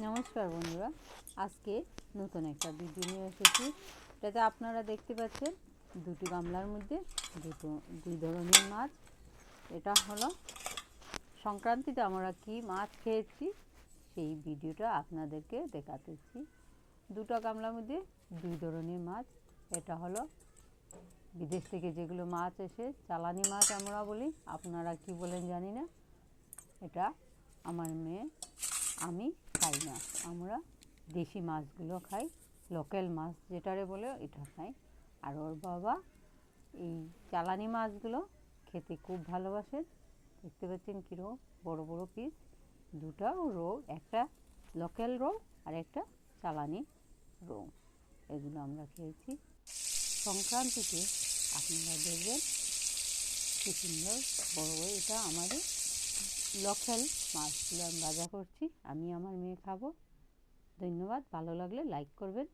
নমস্কার বন্ধুরা, আজকে নতুন একটা ভিডিও নিয়ে এসেছি। এটাতে আপনারা দেখতে পাচ্ছেন দুটি গামলার মধ্যে দুটো, দুই ধরনের মাছ। এটা হলো সংক্রান্তিতে আমরা কি মাছ খেয়েছি, সেই ভিডিওটা আপনাদেরকে দেখাতেছি। দুটো গামলার মধ্যে দুই ধরনের মাছ। এটা হলো বিদেশ থেকে যেগুলো মাছ এসে, চালানি মাছ আমরা বলি। আপনারা কি বলেন জানি না। এটা আমার মেয়ে, আমি না আমরা দেশি মাছগুলো খাই লোকাল মাছ যেটারে বলে এটা খাই। আর ওর বাবা এই চালানি মাছগুলো খেতে খুব ভালোবাসেন দেখতে পাচ্ছেন কীরকম বড় বড় পিস দুটো রো একটা লোকাল রো আর একটা চালানি রো এগুলো আমরা খেয়েছি। সংক্রান্তিতে আপনারা দেখবেন কি সুন্দর বড় বড় এটা আমাদের লোকাল মাছগুলো আমি ভাজা করছি আমি আমার মেয়ে খাব। ধন্যবাদ ভালো লাগলে লাইক করবেন।